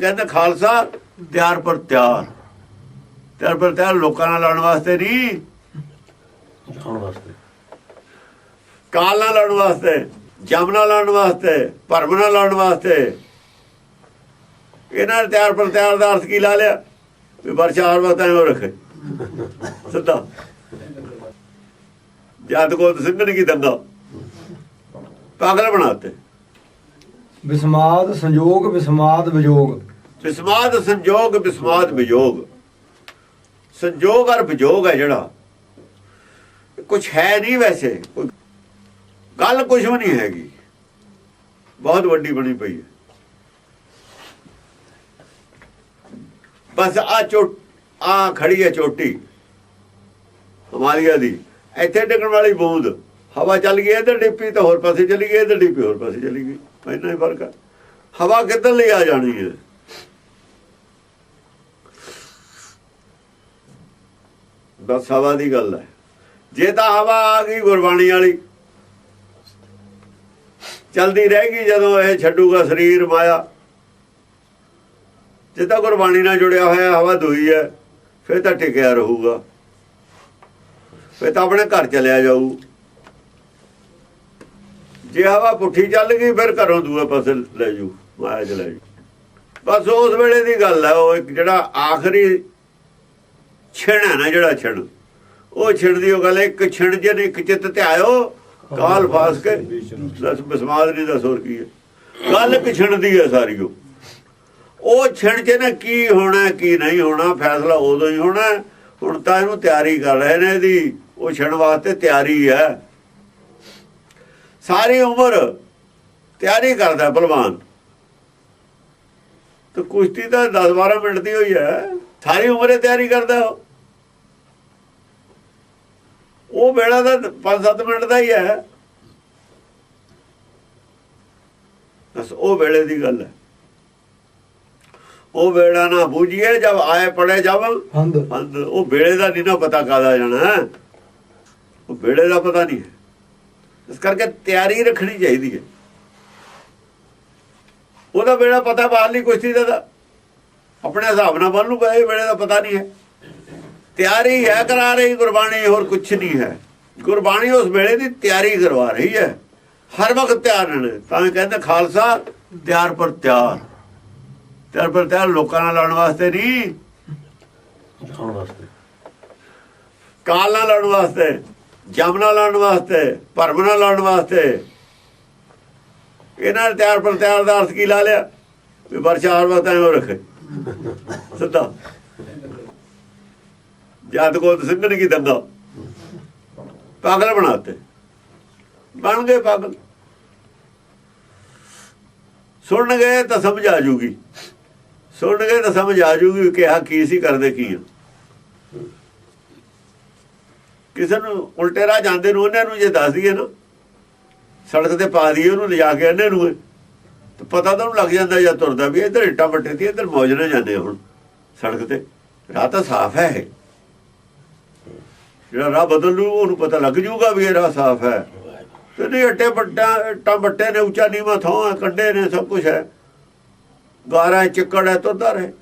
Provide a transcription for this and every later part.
ਕਹਿੰਦੇ ਖਾਲਸਾ ਤਿਆਰ ਪਰ ਤਿਆਰ। ਤਿਆਰ ਪਰ ਤਿਆਰ ਲੋਕਾਂ ਨਾਲ ਲੜਨ ਵਾਸਤੇ ਨਹੀਂ ਆਉਣ ਵਾਸਤੇ। ਕਾਲ ਨਾਲ ਲੜਨ ਵਾਸਤੇ ਜਮ ਨਾਲ ਲੜਨ ਵਾਸਤੇ ਭਰਮ ਨਾਲ ਲੜਨ ਵਾਸਤੇ। ਇਹਨਾਂ ਨੇ ਤਿਆਰ ਪਰ ਤਿਆਰ ਦਾ ਅਰਥ ਕੀ ਲਾ ਲਿਆ? ਵੀ ਵਰਸ਼ਾ ਹਰ ਵਕਤ ਐਵੇਂ ਰੱਖੇ। ਸਿੱਧਾ। ਜਦ ਕੋ ਸਿੰਘਣ ਕੀ ਦੰਗਾ? ਪਾਗਲ ਬਣਾਤੇ। ਵਿਸਮਾਦ ਸੰਜੋਗ ਵਿਸਮਾਦ ਵਿਜੋਗ। ਵਿਸਮਾਦ ਸੰਜੋਗ ਵਿਸਮਾਦ ਵਿਜੋਗ। ਸੰਜੋਗ ਔਰ ਵਿਜੋਗ ਹੈ ਜਿਹੜਾ। ਕੁਝ ਹੈ ਨਹੀਂ ਵੈਸੇ। ਗੱਲ ਕੁਝ ਵੀ ਨਹੀਂ ਹੈਗੀ। ਬਹੁਤ ਵੱਡੀ ਬਣੀ ਪਈ ਹੈ। ਬਸ ਆ ਚੋਟ, ਆ ਖੜੀ ਹੈ ਚੋਟੀ। ਹਮਾਲੀਆ ਦੀ। ਇੱਥੇ ਡਿੱਗਣ ਵਾਲੀ ਬੂੰਦ। ਹਵਾ ਚੱਲ ਗਈ, ਇੱਧਰ ਡਿੱਪੀ ਤਾਂ ਹੋਰ ਪਾਸੇ ਚਲੀ ਗਈ, ਇੱਧਰ ਡਿੱਪੀ ਹੋਰ ਪਾਸੇ ਚਲੀ ਗਈ। ਇੰਨਾ ਹੀ ਫ਼ਰਕ ਹੈ। ਹਵਾ ਕਿੱਧਰ ਲਈ ਆ ਜਾਣੀ ਹੈ? ਬਸ ਹਵਾ ਦੀ ਗੱਲ ਹੈ। ਜੇ ਤਾਂ ਹਵਾ ਆ ਗਈ ਗੁਰਬਾਣੀ ਵਾਲੀ। ਚਲਦੀ ਰਹੇਗੀ ਜਦੋਂ ਇਹ ਛੱਡੂਗਾ ਸਰੀਰ ਮਾਇਆ। ਜੇ ਤਾਂ ਗੁਰਬਾਣੀ ਨਾਲ ਜੁੜਿਆ ਹੋਇਆ ਹਵਾ ਦੂਈ ਹੈ, ਫਿਰ ਤਾਂ ਟਿਕਿਆ ਰਹੂਗਾ। ਫਿਰ ਤਾਂ ਆਪਣੇ ਘਰ ਚਲਿਆ ਜਾਊ। ਜੇ ਹਵਾ ਪੁੱਠੀ ਚੱਲ ਗਈ, ਫਿਰ ਘਰੋਂ ਦੂਏ ਪਾਸੇ ਲੈ ਜੂ ਮਾਇਆ ਚ ਲੈ ਜੂ ਬਸ ਉਸ ਵੇਲੇ ਦੀ ਗੱਲ ਹੈ, ਉਹ ਇੱਕ ਜਿਹੜਾ ਆਖਰੀ ਛਿਣ ਹੈ ਨਾ ਜਿਹੜਾ ਛਿਣ। ਉਹ ਛਿਣ ਦੀ ਉਹ ਗੱਲ ਇੱਕ ਛਿਣ ਜੇ ਇੱਕ ਚਿੱਤ ਧਿਆਇਓ ਕਾਲ ਫਾਸ ਕੇ, ਦਸ ਬਸਮਾਦ ਨਹੀਂ ਦੱਸ ਹੋਰ ਕੀ ਹੈ। ਗੱਲ ਇੱਕ ਛਿਣ ਦੀ ਹੈ ਸਾਰੀ ਉਹ। ਉਹ ਛਿਣ ਚ ਨਾ ਕੀ ਹੋਣਾ, ਕੀ ਨਹੀਂ ਹੋਣਾ, ਫੈਸਲਾ ਉਦੋਂ ਹੀ ਹੋਣਾ। ਹੁਣ ਤਾਂ ਇਹਨੂੰ ਤਿਆਰੀ ਕਰ ਰਹੇ ਨੇ ਇਹਦੀ। ਉਹ ਛਿਣ ਵਾਸਤੇ ਤਿਆਰੀ ਹੈ। ਸਾਰੀ ਉਮਰ ਤਿਆਰੀ ਕਰਦਾ ਭਲਵਾਨ। ਤੇ ਕੁਸ਼ਤੀ ਤਾਂ 10 12 ਮਿੰਟ ਦੀ ਹੋਈ ਹੈ। ਸਾਰੀ ਉਮਰ ਤਿਆਰੀ ਕਰਦਾ ਉਹ। ਉਹ ਵੇਲਾ ਤਾਂ 5-7 ਮਿੰਟ ਦਾ ਹੀ ਹੈ। ਬਸ ਉਹ ਵੇਲੇ ਦੀ ਗੱਲ ਹੈ। ਉਹ ਵੇਲਾ ਨਾ ਬੂਝੀਏ ਜਦ ਆਏ ਪੜੇ ਜਬ। ਹੰਦ। ਉਹ ਵੇਲੇ ਦਾ ਨਹੀਂ ਨਾ ਪਤਾ ਕਾਦਾ ਜਾਣਾ। ਉਹ ਵੇਲੇ ਦਾ ਪਤਾ ਨਹੀਂ ਇਸ ਕਰਕੇ ਤਿਆਰੀ ਰੱਖਣੀ ਚਾਹੀਦੀ ਹੈ। ਉਹਦਾ ਵੇਲਾ ਪਤਾ ਬਾਹਰਲੀ ਕੁਸ਼ਤੀ ਦਾ ਆਪਣੇ ਹਿਸਾਬ ਨਾਲ ਬੰਨ ਲੂਗਾ ਇਹ ਵੇਲੇ ਦਾ ਪਤਾ ਨਹੀਂ ਹੈ। ਤਿਆਰੀ ਹੈ ਕਰਾ ਰਹੀ ਗੁਰਬਾਣੀ ਹੋਰ ਕੁਝ ਨਹੀਂ ਹੈ। ਗੁਰਬਾਣੀ ਉਸ ਵੇਲੇ ਦੀ ਤਿਆਰੀ ਕਰਵਾ ਰਹੀ ਹੈ। ਹਰ ਵਕਤ ਤਿਆਰ ਰਹਿਣਾ ਤਾਂ ਕਹਿੰਦੇ ਖਾਲਸਾ ਤਿਆਰ ਪਰ ਤਿਆਰ। ਤਿਆਰ ਪਰ ਤਿਆਰ ਲੋਕਾਂ ਨਾਲ ਲੜਨ ਵਾਸਤੇ ਨਹੀਂ। ਆਉਣ ਵਾਸਤੇ। ਕਾਲ ਨਾਲ ਲੜਨ ਵਾਸਤੇ ਜਮ ਨਾਲ ਲੜਨ ਵਾਸਤੇ ਭਰਮ ਨਾਲ ਲੜਨ ਵਾਸਤੇ। ਇਹਨਾਂ ਨੇ ਤਿਆਰ ਪਰ ਤਿਆਰ ਦਾ ਅਰਥ ਕੀ ਲਾ ਲਿਆ? ਵੀ ਵਰਸ਼ਾ ਹਰ ਵਕਤ ਐਵੇਂ ਰੱਖੇ। ਸਿੱਧਾ। ਜਦ ਕੋ ਸਿੰਘਣ ਕੀ ਦੰਗਾ ਪਾਗਲ ਬਣਾਤੇ। ਬਣ ਗਏ ਪਾਗਲ। ਸੁਣ ਗਏ ਤਾਂ ਸਮਝ ਆ ਜੂਗੀ। ਸੁਣ ਗਏ ਤਾਂ ਸਮਝ ਆ ਜੂਗੀ ਕਿ ਆ ਕੀ ਸੀ, ਕਰਦੇ ਕੀ ਆ। ਕਿਸੇ ਨੂੰ ਉਲਟੇ ਰਾਹ ਜਾਂਦੇ ਨੂੰ ਉਹਨਾਂ ਨੂੰ ਜੇ ਦੱਸ ਦਈਏ ਨਾ, ਸੜਕ ਤੇ ਪਾ ਦਈਏ ਉਹਨੂੰ ਲਿਜਾ ਕੇ ਇਹਨੇ ਨੂੰ। ਤਾਂ ਪਤਾ ਤਾਂ ਉਹਨੂੰ ਲੱਗ ਜਾਂਦਾ ਜਾਂ ਤੁਰਦਾ ਵੀ ਇੱਧਰ ਇੱਟਾਂ ਵੱਟੇ ਤੇ ਇੱਧਰ ਮੌਜ ਨਾ ਜਾਂਦੇ ਹੁਣ। ਸੜਕ ਤੇ। ਰਾਹ ਤਾਂ ਸਾਫ਼ ਹੈ ਇਹ। ਜਿਹੜਾ ਰਾਹ ਬਦਲ ਲੂ ਉਹਨੂੰ ਪਤਾ ਲੱਗ ਜਾਊਗਾ ਵੀ ਇਹ ਰਾਹ ਸਾਫ਼ ਹੈ। ਤੇ ਨਹੀਂ ਇੱਟੇ ਵੱਟਾਂ ਇੱਟਾਂ ਵੱਟੇ ਨੇ ਉੱਚਾ ਨੀਵਾਂ ਥਾਂ ਕੰਡੇ ਨੇ ਸਭ ਕੁਝ ਹੈ। ਗਾਰਾ ਚਿੱਕੜ ਹੈ ਤੁਰਦਾ ਰਹੇ।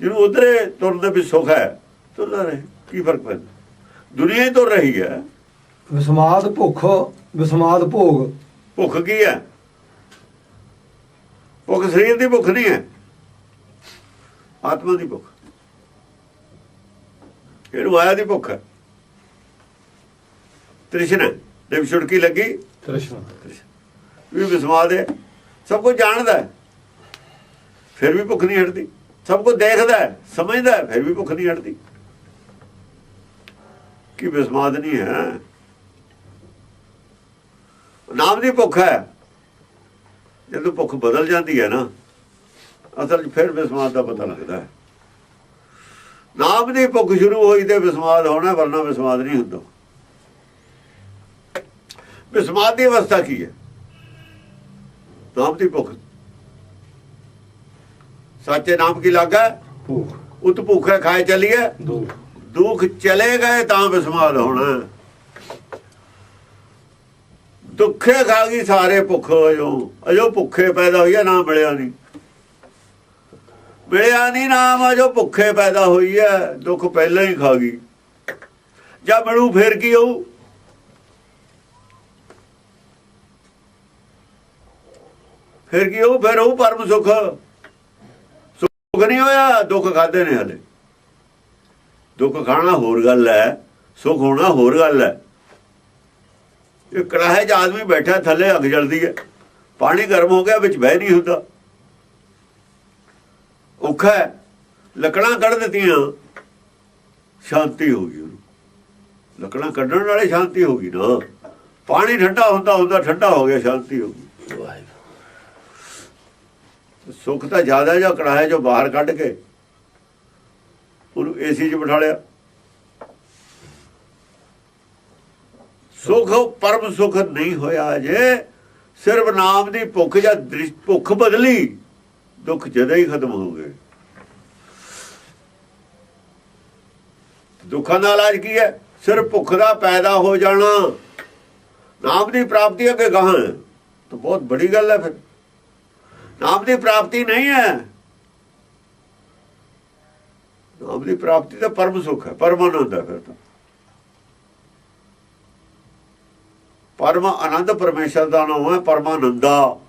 ਜਿਹਨੂੰ ਉਧਰੇ ਤੁਰਨ ਦੇ ਵੀ ਸੁੱਖ ਹੈ ਤੁਰਦਾ ਰਹੇ। ਕੀ ਫ਼ਰਕ ਪੈਂਦਾ? ਦੁਨੀਆ ਹੀ ਤੁਰ ਰਹੀ ਹੈ। ਵਿਸਮਾਦ ਭੁੱਖ ਵਿਸਮਾਦ ਭੋਗ। ਭੁੱਖ ਕੀ ਹੈ? ਭੁੱਖ ਸਰੀਰ ਦੀ ਭੁੱਖ ਨਹੀਂ ਹੈ। ਆਤਮਾ ਦੀ ਭੁੱਖ। ਇਹਨੂੰ ਆਇਆ ਦੀ ਭੁੱਖ। ਹੈ ਤ੍ਰਿਸ਼ਨਾ ਦੇਵ ਛੁੜਕੀ ਲੱਗੀ? ਤ੍ਰਿਸ਼ਨਾ। ਵੀ ਵਿਸਮਾਦ ਹੈ। ਸਭ ਕੁਝ ਜਾਣਦਾ ਹੈ। ਫਿਰ ਵੀ ਭੁੱਖ ਨਹੀਂ ਹਟਦੀ। ਸਭ ਕੁਝ ਦੇਖਦਾ ਹੈ ਸਮਝਦਾ ਹੈ ਫਿਰ ਵੀ ਭੁੱਖ ਨਹੀਂ ਹਟਦੀ। ਕੀ ਵਿਸਮਾਦ ਨਹੀਂ ਹੈ? ਨਾਮ ਦੀ ਭੁੱਖ ਹੈ। ਜਦੋਂ ਭੁੱਖ ਬਦਲ ਜਾਂਦੀ ਹੈ ਨਾ ਅਸਲ ਫਿਰ ਵਿਸਮਾਦ ਦਾ ਪਤਾ ਲੱਗਦਾ ਹੈ। ਨਾਮ ਦੀ ਭੁੱਖ ਸ਼ੁਰੂ ਹੋਈ ਤੇ ਵਿਸਮਾਦ ਹੋਣਾ ਵਰਨਾ ਵਿਸਮਾਦ ਨਹੀਂ ਹੁੰਦਾ। ਵਿਸਮਾਦ ਦੀ ਅਵਸਥਾ ਕੀ ਹੈ? ਨਾਮ ਦੀ ਭੁੱਖ। ਸੱਚੇ ਨਾਮ ਕੀ ਲੱਗਾ? ਭੂਖ। ਉਤ ਭੁੱਖੇ ਖਾਏ ਚੱਲੀਏ। ਦੁੱਖ। ਦੁੱਖ ਚਲੇ ਗਏ ਤਾਂ ਵਿਸਮਾਦ ਹੋਣਾ। ਦੁੱਖੇ ਖਾ ਗਈ ਸਾਰੇ ਭੁੱਖ ਅਜੋ ਅਜੋ ਭੁੱਖੇ ਪੈਦਾ ਹੋਈਆ ਨਾ ਮਿਲਿਆ ਨਹੀਂ। ਮਿਲਿਆ ਨਹੀਂ ਨਾਮ ਆ ਜੋ ਭੁੱਖੇ ਪੈਦਾ ਹੋਈ ਹੈ ਦੁੱਖ ਪਹਿਲਾਂ ਹੀ ਖਾ ਗਈ। ਜਾਂ ਮਿਲੂ ਫੇਰ ਕੀ ਹੋਊ? ਫਿਰ ਕੀ ਹੋਊ? ਫਿਰ ਉਹ ਪਰਮ ਸੁਖ। ਸੁਖ ਨਹੀਂ ਹੋਇਆ, ਦੁੱਖ ਖਾਦੇ ਨੇ ਹਲੇ। ਦੁੱਖ ਖਾਣਾ ਹੋਰ ਗੱਲ ਹੈ ਸੁਖ ਹੋਣਾ ਹੋਰ ਗੱਲ ਹੈ ਇਹ ਕੜਾਹੇ 'ਚ ਆਦਮੀ ਬੈਠਾ, ਥੱਲੇ ਅੱਗ ਜਲਦੀ ਹੈ ਪਾਣੀ ਗਰਮ ਹੋ ਗਿਆ, ਵਿੱਚ ਬਹਿ ਨਹੀਂ ਹੁੰਦਾ। ਔਖਾ ਹੈ। ਲੱਕੜਾਂ ਕੱਢ ਦਿੱਤੀਆਂ ਸ਼ਾਂਤੀ ਹੋ ਗਈ ਉਹਨੂੰ। ਲੱਕੜਾਂ ਕੱਢਣ ਨਾਲੇ ਸ਼ਾਂਤੀ ਹੋ ਗਈ ਨਾ। ਪਾਣੀ ਠੰਡਾ ਹੁੰਦਾ ਹੁੰਦਾ ਠੰਡਾ ਹੋ ਗਿਆ ਸ਼ਾਂਤੀ ਹੋ ਗਈ। ਸੁੱਖ ਤਾਂ ਜ਼ਿਆਦਾ ਜਿਹਾ ਕੜਾਇਆ ਜੋ ਬਾਹਰ ਕੱਢ ਕੇ ਉਹਨੂੰ ਏਸੀ 'ਚ ਬਿਠਾ ਲਿਆ। ਸੁਖ ਪਰਮ ਸੁਖ ਨਹੀਂ ਹੋਇਆ ਜੇ ਸਿਰਫ ਨਾਮ ਦੀ ਭੁੱਖ ਜਾਂ ਦ੍ਰਿਸ਼ ਭੁੱਖ ਬਦਲੀ। ਦੁੱਖ ਜਦੇ ਹੀ ਖਤਮ ਹੋ ਗਏ ਦੁੱਖਾਂ ਦਾ ਇਲਾਜ ਕੀ ਹੈ? ਸਿਰਫ ਭੁੱਖ ਦਾ ਪੈਦਾ ਹੋ ਜਾਣਾ। ਨਾਮ ਦੀ ਪ੍ਰਾਪਤੀ ਅੱਗੇ ਗਾਹਾਂ। ਤਾਂ ਬਹੁਤ ਬੜੀ ਗੱਲ ਹੈ ਫਿਰ। ਨਾਮ ਦੀ ਪ੍ਰਾਪਤੀ ਨਹੀਂ ਹੈ। ਨਾਮ ਦੀ ਪ੍ਰਾਪਤੀ ਤਾਂ ਪਰਮ ਸੁਖ ਹੈ ਪਰਮਾਨੰਦ ਹੈ ਫਿਰ ਤਾਂ। ਪਰਮ ਆਨੰਦ ਪਰਮੇਸ਼ਰ ਦਾ ਨਾਮ ਹੈ ਪਰਮਾਨੰਦਾ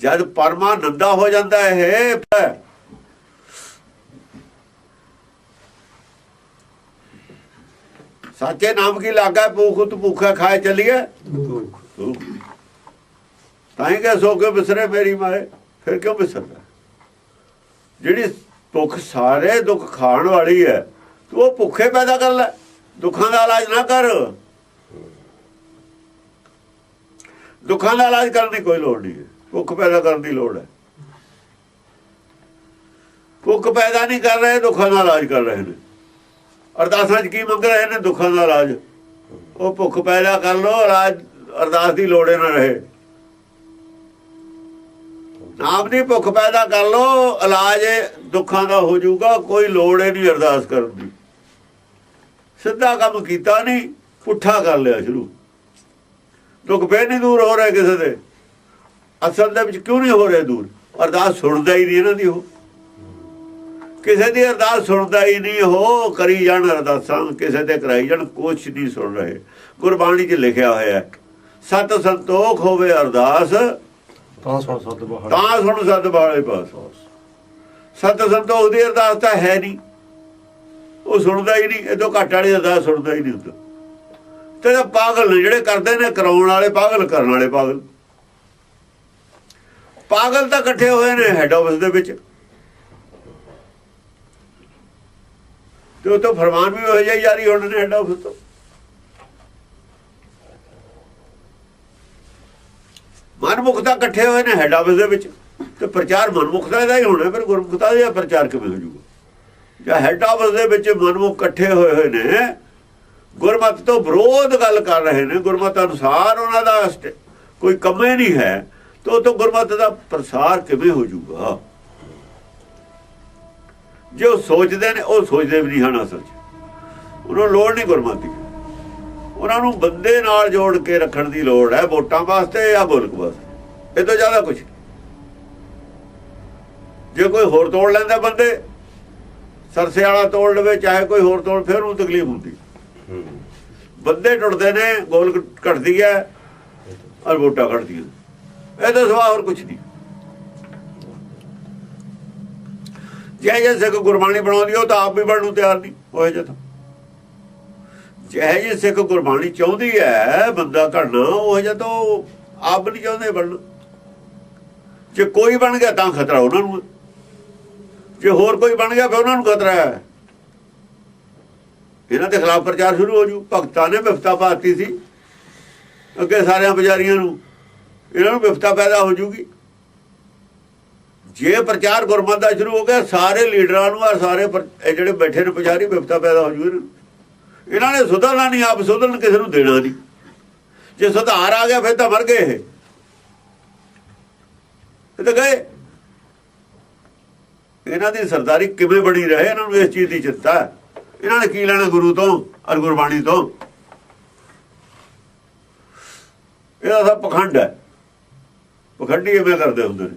ਜਦ ਪਰਮਾਨੰਦਾ ਹੋ ਜਾਂਦਾ ਹੈ ਸਾਚੇ ਨਾਮ ਕੀ ਲਾਗਾ, ਭੂਖ ਤੂੰ ਭੁੱਖਾ ਖਾਏ ਚੱਲੀਏ? ਤਾਂ ਹੀ ਕਿ ਸੋ ਕੇ ਬਿਸਰੇ ਮੇਰੀ ਮਾਏ, ਫਿਰ ਕਿਉਂ ਬਿਸਰਦਾ? ਜਿਹੜੀ ਭੁੱਖ ਸਾਰੇ ਦੁੱਖ ਖਾਣ ਵਾਲੀ ਹੈ, ਤੂੰ ਉਹ ਭੁੱਖੇ ਪੈਦਾ ਕਰ ਲੈ, ਦੁੱਖਾਂ ਦਾ ਇਲਾਜ ਨਾ ਕਰ। ਦੁੱਖਾਂ ਦਾ ਇਲਾਜ ਕਰਨ ਦੀ ਕੋਈ ਲੋੜ ਨਹੀਂ ਹੈ। ਭੁੱਖ ਪੈਦਾ ਕਰਨ ਦੀ ਲੋੜ ਹੈ। ਭੁੱਖ ਪੈਦਾ ਨਹੀਂ ਕਰ ਰਹੇ, ਦੁੱਖਾਂ ਦਾ ਇਲਾਜ ਕਰ ਰਹੇ ਨੇ। ਅਰਦਾਸਾਂ 'ਚ ਕੀ ਮੰਗ ਰਹੇ ਨੇ? ਦੁੱਖਾਂ ਦਾ ਇਲਾਜ। ਉਹ ਭੁੱਖ ਪੈਦਾ ਕਰ ਲੋ ਇਲਾਜ ਅਰਦਾਸ ਦੀ ਲੋੜ ਹੀ ਨਾ ਰਹੇ। ਨਾਮ ਦੀ ਭੁੱਖ ਪੈਦਾ ਕਰ ਲੋ ਇਲਾਜ ਦੁੱਖਾਂ ਦਾ ਹੋ ਜਾਊਗਾ, ਕੋਈ ਲੋੜ ਹੀ ਨਹੀਂ ਅਰਦਾਸ ਕਰਨ ਦੀ। ਸਿੱਧਾ ਕੰਮ ਕੀਤਾ ਨਹੀਂ, ਪੁੱਠਾ ਕਰ ਲਿਆ ਸ਼ੁਰੂ। ਦੁੱਖ ਫੇਰ ਨਹੀਂ ਦੂਰ ਹੋ ਰਿਹਾ ਕਿਸੇ ਦੇ। ਅਸਲ ਦੇ ਵਿੱਚ ਕਿਉਂ ਨਹੀਂ ਹੋ ਰਿਹਾ ਦੂਰ? ਅਰਦਾਸ ਸੁਣਦਾ ਹੀ ਨਹੀਂ ਇਹਨਾਂ ਦੀ ਉਹ। ਕਿਸੇ ਦੀ ਅਰਦਾਸ ਸੁਣਦਾ ਹੀ ਨਹੀਂ ਹੋ ਕਰੀ ਜਾਣ ਅਰਦਾਸਾਂ ਕਿਸੇ ਤੇ ਕਰਾਈ ਜਾਣ ਕੁਛ ਨਹੀਂ ਸੁਣ ਰਹੇ। ਗੁਰਬਾਣੀ 'ਚ ਲਿਖਿਆ ਹੋਇਆ ਹੈ ਸਤ ਸੰਤੋਖ ਹੋਵੇ ਅਰਦਾਸ। ਤਾਂ ਸੁਣ ਸੱਤ ਬਹਾੜ ਤਾਂ ਸੁਣ ਸਤ ਬਾਲੇ ਪਾਸ ਸਤ ਸੰਤੋਖ ਦੀ ਅਰਦਾਸ ਤਾਂ ਹੈ ਨਹੀਂ। ਉਹ ਸੁਣਦਾ ਹੀ ਨਹੀਂ ਇਦੋਂ ਘੱਟ ਵਾਲੀ ਅਰਦਾਸ ਸੁਣਦਾ ਹੀ ਨਹੀਂ ਹੁੰਦਾ ਤੇ। ਪਾਗਲ ਜਿਹੜੇ ਕਰਦੇ ਨੇ ਕਰਾਉਣ ਵਾਲੇ ਪਾਗਲ ਕਰਨ ਵਾਲੇ ਪਾਗਲ। ਪਾਗਲ ਤਾਂ ਇਕੱਠੇ ਹੋਏ ਨੇ ਹੈੱਡ ਆਫਿਸ ਦੇ ਵਿੱਚ। ਤੇ ਉਹ ਤੋਂ ਫਰਮਾਨ ਵੀ ਹੋ ਜਾਈ ਜਾਰੀ ਹੋਣੇ ਨੇ ਹੈੱਡ ਆਫਿਸ ਤੋਂ। ਮਨਮੁਖਤਾ ਇਕੱਠੇ ਹੋਏ ਨੇ ਹੈੱਡ ਆਫਿਸ ਦੇ ਵਿੱਚ। ਤੇ ਪ੍ਰਚਾਰ ਮਨਮੁਖਤਾ ਦਾ ਹੀ ਹੋਣਾ, ਫਿਰ ਗੁਰਮੁਖਤਾ ਦਾ ਪ੍ਰਚਾਰ ਕਿਵੇਂ ਹੋ ਜਾਊਗਾ? ਜਾਂ ਹੈੱਡ ਆਫਿਸ ਦੇ ਵਿੱਚ ਮਨਮੁਖ ਇਕੱਠੇ ਹੋਏ ਹੋਏ ਨੇ, ਗੁਰਮਤ ਤੋਂ ਵਿਰੋਧ ਗੱਲ ਕਰ ਰਹੇ ਨੇ, ਗੁਰਮਤ ਅਨੁਸਾਰ ਉਹਨਾਂ ਦਾ ਸਟ- ਕੋਈ ਕੰਮੇ ਨਹੀਂ ਹੈ। ਤਾਂ ਤੋਂ ਗੁਰਮਤ ਦਾ ਪ੍ਰਸਾਰ ਕਿਵੇਂ ਹੋ ਜਾਊਗਾ? ਜੇ ਉਹ ਸੋਚਦੇ ਨੇ ਉਹ ਸੋਚਦੇ ਵੀ ਨਹੀਂ ਹਨ ਅਸਲ 'ਚ। ਉਹਨਾਂ ਨੂੰ ਲੋੜ ਨਹੀਂ ਗੁਰਮਤਿ ਦੀ। ਉਹਨਾਂ ਨੂੰ ਬੰਦੇ ਨਾਲ ਜੋੜ ਕੇ ਰੱਖਣ ਦੀ ਲੋੜ ਹੈ ਵੋਟਾਂ ਵਾਸਤੇ ਜਾਂ ਮੁਲਕ ਵਾਸਤੇ। ਇਹ ਤੋਂ ਜ਼ਿਆਦਾ ਕੁਝ ਜੇ ਕੋਈ ਹੋਰ ਤੋੜ ਲੈਂਦਾ ਬੰਦੇ ਸਰਸੇ ਵਾਲਾ ਤੋੜ ਲਵੇ ਚਾਹੇ ਕੋਈ ਹੋਰ ਤੋੜ ਫਿਰ ਉਹਨੂੰ ਤਕਲੀਫ ਹੁੰਦੀ। ਬੰਦੇ ਟੁੱਟਦੇ ਨੇ ਗੋਲ ਘਟਦੀ ਹੈ ਔਰ ਵੋਟਾਂ ਘਟਦੀਆਂ ਇਹਦੇ ਤਾਂ ਸਵਾ ਹੋਰ ਕੁਝ ਨਹੀਂ। ਜੇ ਜੇ ਸਿੱਖ ਗੁਰਬਾਣੀ ਬਣਾਉਂਦੀ, ਉਹ ਤਾਂ ਆਪ ਵੀ ਬਣਨ ਨੂੰ ਤਿਆਰ ਨਹੀਂ। ਹੋਏ ਜੇ ਤਾਂ ਜੇ ਜੇ ਸਿੱਖ ਗੁਰਬਾਣੀ ਚਾਹੁੰਦੀ ਹੈ ਬੰਦਾ ਘੜਨਾ ਉਹ ਜੇ ਤਾਂ ਉਹ ਆਪ ਨਹੀਂ ਚਾਹੁੰਦੇ ਬਣਨ। ਜੇ ਕੋਈ ਬਣ ਗਿਆ ਤਾਂ ਖਤਰਾ ਉਹਨਾਂ ਨੂੰ ਜੇ ਹੋਰ ਕੋਈ ਬਣ ਗਿਆ, ਫਿਰ ਉਹਨਾਂ ਨੂੰ ਖਤਰਾ ਹੈ ਇਹਨਾਂ ਦੇ ਖਿਲਾਫ ਪ੍ਰਚਾਰ ਸ਼ੁਰੂ ਹੋ ਜੂ। ਭਗਤਾਂ ਨੇ ਵਿਫਤਾ ਪਾਤੀ ਸੀ ਅੱਗੇ ਸਾਰਿਆਂ ਬਜ਼ਾਰੀਆਂ ਨੂੰ। ਇਹਨਾਂ ਨੂੰ ਵਿਫਤਾ ਪੈਦਾ ਹੋ ਜੂਗੀ। ਜੇ ਪ੍ਰਚਾਰ ਗੁਰਮਤ ਦਾ ਸ਼ੁਰੂ ਹੋ ਗਿਆ, ਸਾਰੇ ਲੀਡਰਾਂ ਨੂੰ ਆ ਸਾਰੇ ਜਿਹੜੇ ਬੈਠੇ ਨੇ ਪੁਜਾਰੀ ਵਿਫਤਾ ਪੈਦਾ ਹੋ ਜੂ ਇਹਨਾਂ ਨੇ। ਸੁਧਰਨਾ ਨਹੀਂ, ਆਪ ਸੁਧਰਨ ਕਿਸੇ ਨੂੰ ਦੇਣਾ ਨਹੀਂ। ਜੇ ਸੁਧਾਰ ਆ ਗਿਆ, ਫਿਰ ਤਾਂ ਮਰ ਗਏ ਇਹ। ਤਾਂ ਗਏ। ਇਹਨਾਂ ਦੀ ਸਰਦਾਰੀ ਕਿਵੇਂ ਬਣੀ ਰਹੇ, ਇਹਨਾਂ ਨੂੰ ਇਸ ਚੀਜ਼ ਦੀ ਚਿੰਤਾ ਇਹਨਾਂ ਨੇ ਕੀ ਲੈਣਾ ਗੁਰੂ ਤੋਂ ਔਰ ਗੁਰਬਾਣੀ ਤੋਂ? ਇਹਦਾ ਸਭ ਪਖੰਡ ਹੈ। ਪਖੰਡੀ ਐਵੇਂ ਕਰਦੇ ਹੁੰਦੇ ਨੇ।